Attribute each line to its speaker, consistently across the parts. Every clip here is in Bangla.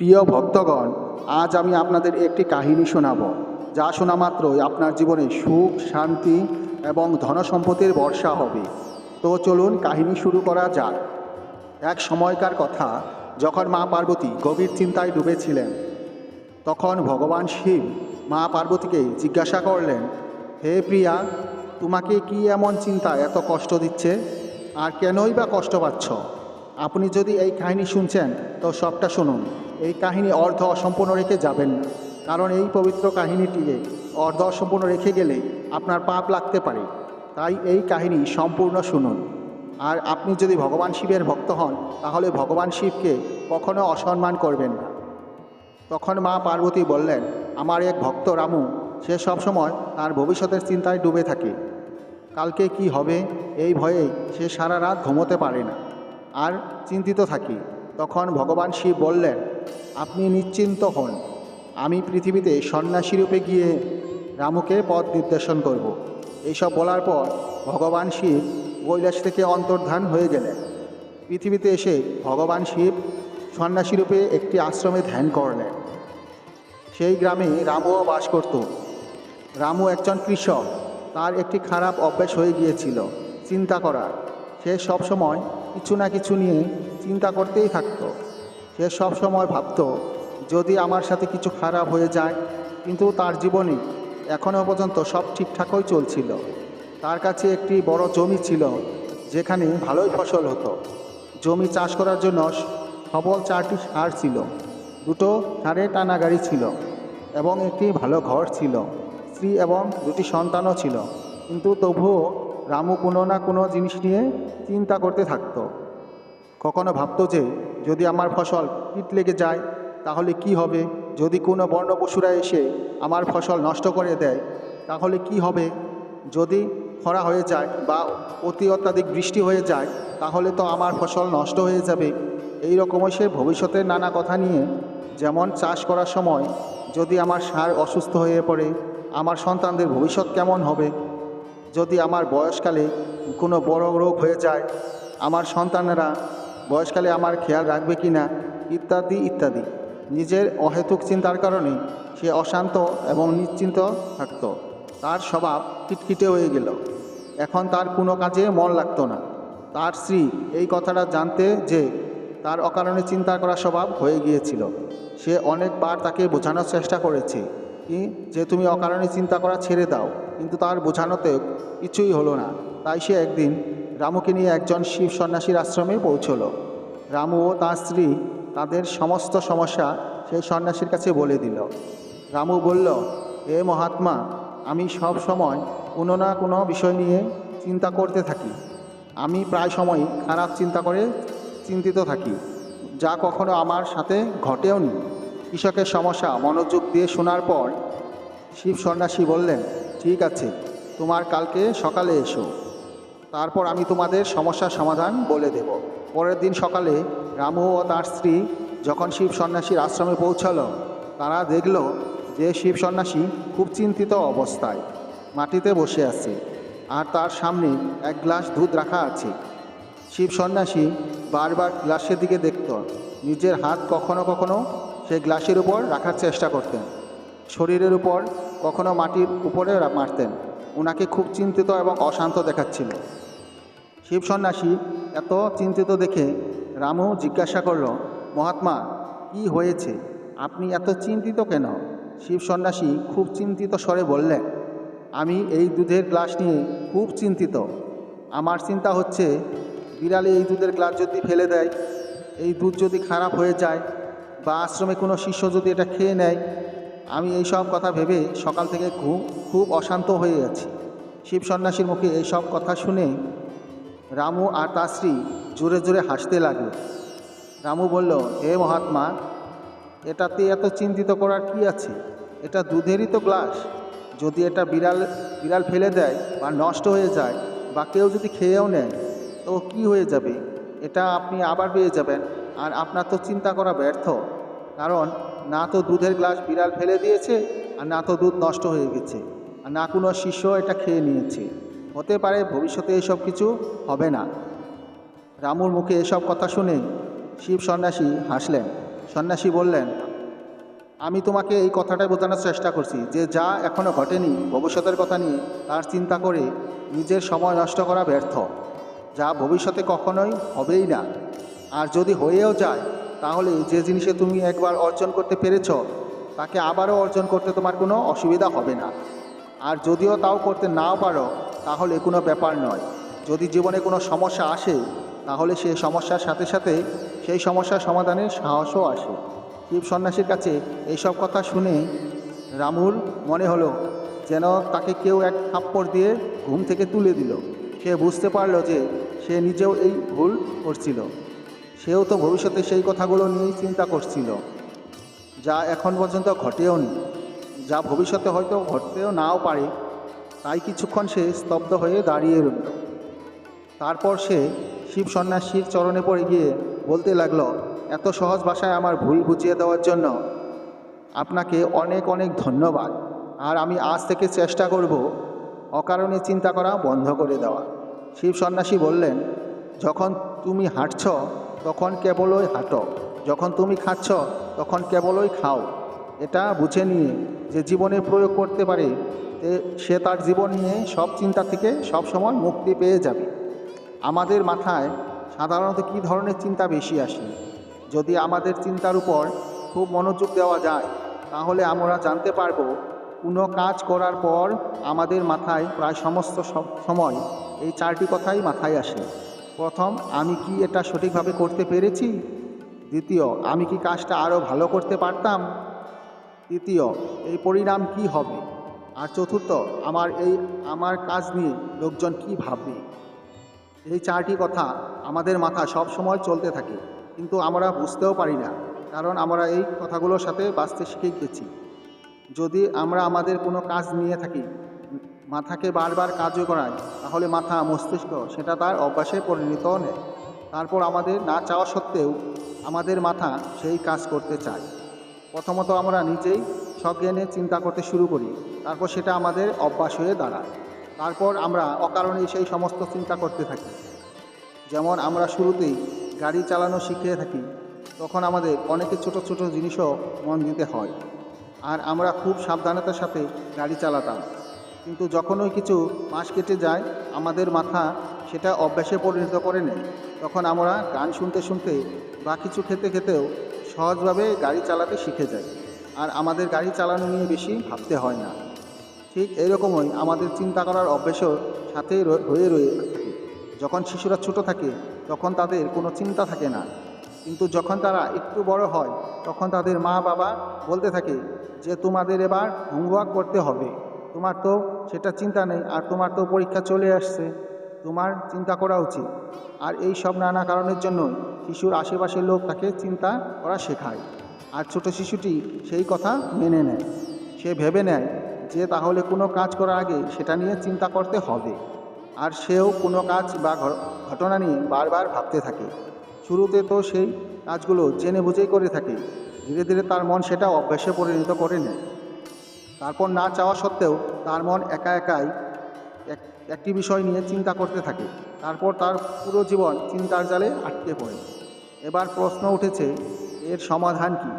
Speaker 1: প্রিয় ভক্তগণ, আজ আমি আপনাদের একটি কাহিনী শোনাব। যা শোনা মাত্রই আপনার জীবনে সুখ, শান্তি এবং ধনসম্পত্তির বর্ষা হবে। তো চলুন কাহিনী শুরু করা যাক। এক সময়কার কথা, যখন মা পার্বতী গভীর চিন্তায় ডুবেছিলেন, তখন ভগবান শিব মা পার্বতীকে জিজ্ঞাসা করলেন, হে প্রিয়া, তোমাকে কি এমন চিন্তা এত কষ্ট দিচ্ছে? আর কেনই বা কষ্ট পাচ্ছ? আপনি যদি এই কাহিনী শুনছেন, তো সবটা শুনুন। এই কাহিনী অর্ধ অসম্পূর্ণ রেখে যাবেন। কারণ এই পবিত্র কাহিনীটিকে অর্ধ অসম্পূর্ণ রেখে গেলে আপনার পাপ লাগতে পারে। তাই এই কাহিনী সম্পূর্ণ শুনুন। আর আপনি যদি ভগবান শিবের ভক্ত হন, তাহলে ভগবান শিবকে কখনো অসম্মান করবেন না। তখন মা পার্বতী বললেন, আমার এক ভক্ত রামু, সে সবসময় তার ভবিষ্যতের চিন্তায় ডুবে থাকে। কালকে কি হবে? এই ভয়ে সে সারা রাত ঘুমোতে পারে না। আর চিন্তিত থাকি। তখন ভগবান শিব বললেন, আপনি নিশ্চিন্ত হন। আমি পৃথিবীতে সন্ন্যাসী রূপে গিয়ে রামুকে পথ নির্দেশন করব। এইসব বলার পর ভগবান শিব কৈলাস থেকে অন্তর্ধান হয়ে গেলেন। পৃথিবীতে এসে ভগবান শিব সন্ন্যাসী রূপে একটি আশ্রমে ধ্যান করলেন। সেই গ্রামে রামুও বাস করত। রামু একজন কৃষক। তার একটি খারাপ অভ্যাস হয়ে গিয়েছিল, চিন্তা করার। সে সবসময় কিছু না কিছু নিয়ে চিন্তা করতেই থাকতো। সে সবসময় ভাবতো, যদি আমার সাথে কিছু খারাপ হয়ে যায়, কিন্তু তার জীবনে এখনও পর্যন্ত সব ঠিকঠাকই চলছিল। তার কাছে একটি বড় জমি ছিল, যেখানে ভালোই ফসল হতো। জমি চাষ করার জন্য সবল চারটি সার ছিল। দুটো সারে টানা গাড়ি ছিল এবং একটি ভালো ঘর ছিল। স্ত্রী এবং দুটি সন্তানও ছিল। কিন্তু তবুও রামু কোনো না কোনো জিনিস নিয়ে চিন্তা করতে থাকতো। কখনো ভাবতো যে, যদি আমার ফসল কীট লেগে যায়, তাহলে কি হবে? যদি কোনো বন্য পশুরা এসে আমার ফসল নষ্ট করে দেয়, তাহলে কি হবে? যদি খরা হয়ে যায় বা অতি অত্যাধিক বৃষ্টি হয়ে যায়, তাহলে তো আমার ফসল নষ্ট হয়ে যাবে। এই রকমই সে ভবিষ্যতের নানা কথা নিয়ে যেমন চাষ করার সময় যদি আমার সার অসুস্থ হয়ে পড়ে, আমার সন্তানদের ভবিষ্যৎ কেমন হবে? যদি আমার বয়সকালে কোনো বড় রোগ হয়ে যায়, আমার সন্তানেরা বয়সকালে আমার খেয়াল রাখবে কি না, ইত্যাদি ইত্যাদি। নিজের অহেতুক চিন্তার কারণে সে অশান্ত এবং নিশ্চিন্ত থাকত। তার স্বভাব খিটখিটে হয়ে গেল। এখন তার কোনো কাজে মন লাগতো না। তার স্ত্রী এই কথাটা জানতে যে তার অকারণে চিন্তা করা স্বভাব হয়ে গিয়েছিল। সে অনেকবার তাকে বোঝানোর চেষ্টা করেছে। কি? যে তুমি অকারণে চিন্তা করা ছেড়ে দাও, কিন্তু তার বোঝানোতে কিছুই হলো না। তাই সে একদিন রামুকে নিয়ে একজন শিব সন্ন্যাসীর আশ্রমে পৌঁছলো। রামু ও তার স্ত্রী তাদের সমস্ত সমস্যা সেই সন্ন্যাসীর কাছে বলে দিল। রামু বলল, এ মহাত্মা, আমি সব সময় কোনো না কোনো বিষয় নিয়ে চিন্তা করতে থাকি। আমি প্রায় সময়ই খারাপ চিন্তা করে চিন্তিত থাকি, যা কখনো আমার সাথে ঘটেও নি। কৃষকের সমস্যা, মনোযোগ দিয়ে শোনার পর শিব সন্ন্যাসী বললেন, ঠিক আছে, তোমার কালকে সকালে এসো। তারপর আমি তোমাদের সমস্যার সমাধান বলে দেব। পরের দিন সকালে রামু ও তার স্ত্রী যখন শিব সন্ন্যাসীর আশ্রমে পৌঁছালো, তারা দেখল যে শিব সন্ন্যাসী খুব চিন্তিত অবস্থায়, মাটিতে বসে আছে আর তার সামনে এক গ্লাস দুধ রাখা আছে। শিব সন্ন্যাসী বারবার গ্লাসের দিকে দেখত, নিজের হাত কখনো কখনো সেই গ্লাসের উপর রাখার চেষ্টা করতেন। শরীরের উপর কখনো মাটির উপরে মারতেন। ওনাকে খুব চিন্তিত এবং অশান্ত দেখাচ্ছিল। শিব সন্ন্যাসী এত চিন্তিত দেখে রামু জিজ্ঞাসা করল, মহাত্মা, কি হয়েছে? আপনি এত চিন্তিত কেন? শিব সন্ন্যাসী খুব চিন্তিত স্বরে বললেন, আমি এই দুধের গ্লাস নিয়ে খুব চিন্তিত। আমার চিন্তা হচ্ছে, বিড়ালে এই দুধের গ্লাস যদি ফেলে দেয়, এই দুধ যদি খারাপ হয়ে যায় বা আশ্রমে কোনো শিষ্য যদি এটা খেয়ে নেয়, আমি এই সব কথা ভেবে সকাল থেকে খুব খুব অশান্ত হয়ে আছি শিব সন্ন্যাসীর মুখে এইসব কথা শুনে রামু আর তার স্ত্রী জোরে জোরে হাসতে লাগল। রামু বলল, হে মহাত্মা, এটাতে এত চিন্তিত করার কি আছে? এটা দুধেরই তো গ্লাস। যদি এটা বিড়াল বিড়াল ফেলে দেয় বা নষ্ট হয়ে যায় বা কেউ যদি খেয়েও নেয়, তো কি হয়ে যাবে? এটা আপনি আবার পেয়ে যাবেন। আর আপনার তো চিন্তা করা ব্যর্থ। কারণ না তো দুধের গ্লাস বিড়াল ফেলে দিয়েছে, আর না তো দুধ নষ্ট হয়ে গেছে, আর না কোনো শিষ্য এটা খেয়ে নিয়েছে। হতে পারে ভবিষ্যতে এসব কিছু হবে না। রামুর মুখে এসব কথা শুনে শিব সন্ন্যাসী হাসলেন। সন্ন্যাসী বললেন, আমি তোমাকে এই কথাটাই বোঝানোর চেষ্টা করছি যে যা এখনও ঘটেনি, ভবিষ্যতের কথা নিয়ে তার চিন্তা করে নিজের সময় নষ্ট করা ব্যর্থ। যা ভবিষ্যতে কখনোই হবেই না। আর যদি হয়েও যায়, তাহলে যে জিনিসে তুমি একবার অর্জন করতে পেরেছ, তাকে আবারও অর্জন করতে তোমার কোনো অসুবিধা হবে না। আর যদিও তাও করতে নাও পারো, তাহলে কোনো ব্যাপার নয়। যদি জীবনে কোনো সমস্যা আসে, তাহলে সেই সমস্যার সাথে সাথে সেই সমস্যার সমাধানের সাহসও আসে। শিব সন্ন্যাসীর কাছে এইসব কথা শুনে রামুর মনে হলো যেন তাকে কেউ এক থাপ্পড় দিয়ে ঘুম থেকে তুলে দিল। সে বুঝতে পারল যে সে নিজেও এই ভুল করছিল। সেও তো ভবিষ্যতে সেই কথাগুলো নিয়েই চিন্তা করছিল। যা এখন পর্যন্ত ঘটেও নি। যা ভবিষ্যতে হয়তো ঘটতেও নাও পারে। তাই কিছুক্ষণ সে স্তব্ধ হয়ে দাঁড়িয়ে রইল। তারপর সে শিব সন্ন্যাসীর চরণে পড়ে গিয়ে বলতে লাগল, এত সহজ ভাষায় আমার ভুল বুঝিয়ে দেওয়ার জন্য আপনাকে অনেক অনেক ধন্যবাদ। আর আমি আজ থেকে চেষ্টা করব অকারণে চিন্তা করা বন্ধ করে দেওয়া শিব সন্ন্যাসী বললেন, যখন তুমি হাঁটছ তখন কেবলই হাঁটো। যখন তুমি খাচ্ছ, তখন কেবলই খাও। এটা বুঝে নিয়ে যে জীবনে প্রয়োগ করতে পারে সে তার জীবন নিয়ে সব চিন্তা থেকে সবসময় মুক্তি পেয়ে যাবে। আমাদের মাথায় সাধারণত কী ধরনের চিন্তা বেশি আসে? যদি আমাদের চিন্তার উপর খুব মনোযোগ দেওয়া যায়, তাহলে আমরা জানতে পারব, কোনো কাজ করার পর আমাদের মাথায় প্রায় সমস্ত সব- সময় এই চারটি কথাই মাথায় আসে। প্রথম, আমি কি এটা সঠিকভাবে করতে পেরেছি? দ্বিতীয়, আমি কি কাজটা আরও ভালো করতে পারতাম? তৃতীয়, এই পরিণাম কি হবে? আর চতুর্থ, আমার এই, আমার কাজ নিয়ে লোকজন কি ভাববে? এই চারটি কথা আমাদের মাথা সব সময় চলতে থাকে, কিন্তু আমরা বুঝতেও পারি না, কারণ আমরা এই কথাগুলোর সাথে বাঁচতে শিখে গেছি। যদি আমরা আমাদের কোনো কাজ নিয়ে থাকি মাথাকে বারবার কাজও করাই তাহলে মাথা মস্তিষ্ক সেটা তার অভ্যাসে পরিণত নেয়। তারপর আমাদের না চাওয়া সত্ত্বেও আমাদের মাথা সেই কাজ করতে চায়। প্রথমত আমরা নিজেই সজ্ঞানে চিন্তা করতে শুরু করি, তারপর সেটা আমাদের অভ্যাস হয়ে দাঁড়ায়। তারপর আমরা অকারণেই সেই সমস্ত চিন্তা করতে থাকি। যেমন আমরা শুরুতেই গাড়ি চালানো শিখে থাকি, তখন আমাদের অনেকে ছোট ছোট জিনিসও মন দিতে হয়। আর আমরা খুব সাবধানতার সাথে গাড়ি চালাতাম। কিন্তু যখনই কিছু মাস কেটে যায়, আমাদের মাথা সেটা অভ্যাসে পরিণত করে নেয়। তখন আমরা গান শুনতে শুনতে বা কিছু খেতে খেতেও সহজভাবে গাড়ি চালাতে শিখে যাই। আর আমাদের গাড়ি চালানো নিয়ে বেশি ভাবতে হয় না। ঠিক এরকমই আমাদের চিন্তা করার অভ্যাসও সাথে হয়ে রয়ে থাকে। যখন শিশুরা ছোট থাকে, তখন তাদের কোনো চিন্তা থাকে না। কিন্তু যখন তারা একটু বড় হয়, তখন তাদের মা বাবা বলতে থাকে যে, তোমাদের এবার হোমওয়ার্ক করতে হবে। তোমার তো সেটা চিন্তা নেই, আর তোমার তো পরীক্ষা চলে আসছে। তোমার চিন্তা করা উচিত। আর এই সব নানা কারণের জন্য শিশুর আশেপাশের লোক তাকে চিন্তা করা শেখায়। আর ছোট শিশুটি সেই কথা মেনে নেয়। সে ভেবে নেয় যে তাহলে কোনো কাজ করার আগে সেটা নিয়ে চিন্তা করতে হবে। আর সেও কোনো কাজ বা ঘটনা নিয়ে বারবার ভাবতে থাকে। শুরুতে তো সেই কাজগুলো জেনে বুঝেই করে থাকে। ধীরে ধীরে তার মন সেটা অভ্যাসে পরিণত করে নেয়। তারপর না চাওয়া সত্ত্বেও তার মন একা একাই এক, একটি বিষয় নিয়ে চিন্তা করতে থাকে। তারপর তার পুরো জীবন চিন্তার জালে আটকে পড়ে। এবার প্রশ্ন উঠেছে, এর সমাধান কি?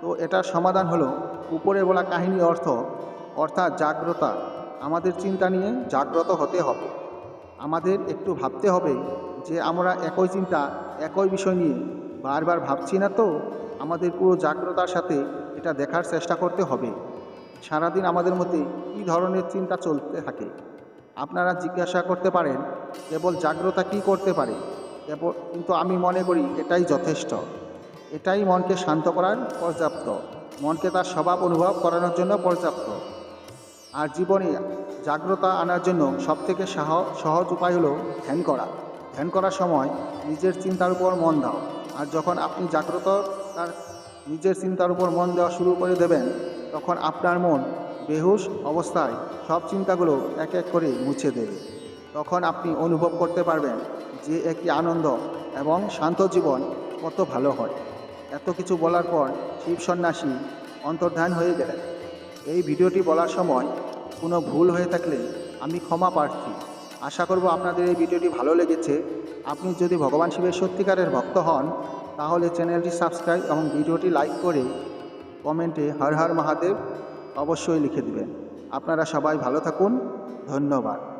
Speaker 1: তো এটার সমাধান হলো, উপরে বলা কাহিনী অর্থ, অর্থাৎ জাগ্রতা। আমাদের চিন্তা নিয়ে জাগ্রত হতে হবে। আমাদের একটু ভাবতে হবে যে আমরা একই চিন্তা, একই বিষয় নিয়ে বারবার ভাবছি না তো? আমাদের পুরো জাগ্রতার সাথে এটা দেখার চেষ্টা করতে হবে। সারাদিন আমাদের মধ্যে কী ধরনের চিন্তা চলতে থাকে? আপনারা জিজ্ঞাসা করতে পারেন, কেবল জাগ্রতা কি করতে পারে? কেবল, কিন্তু আমি মনে করি এটাই যথেষ্ট। এটাই মনকে শান্ত করার পর্যাপ্ত। মনকে তার স্বভাব অনুভব করানোর জন্য পর্যাপ্ত। আর জীবনে জাগ্রতা আনার জন্য সবথেকে সাহ- সহজ উপায় হলো ধ্যান করা। ধ্যান করার সময় নিজের চিন্তার উপর মন দাও। আর যখন আপনি জাগ্রত, তার নিজের চিন্তার উপর মন দেওয়া শুরু করে দেবেন তখন আপনার মন বেহুশ অবস্থায় সব চিন্তাগুলো এক এক করে মুছে দেবে। তখন আপনি অনুভব করতে পারবেন যে একটি আনন্দ এবং শান্ত জীবন কত ভালো হয়। এত কিছু বলার পর শিব সন্ন্যাসী অন্তর্ধান হয়ে গেলেন। এই ভিডিওটি বলার সময় কোনো ভুল হয়ে থাকলে আমি ক্ষমা প্রার্থী। আশা করব আপনাদের এই ভিডিওটি ভালো লেগেছে। আপনি যদি ভগবান শিবের সত্যিকারের ভক্ত হন, তাহলে চ্যানেলটি সাবস্ক্রাইব এবং ভিডিওটি লাইক করে কমেন্টে হর হর মহাদেব অবশ্যই লিখে দেবেন। আপনারা সবাই ভালো থাকুন। ধন্যবাদ।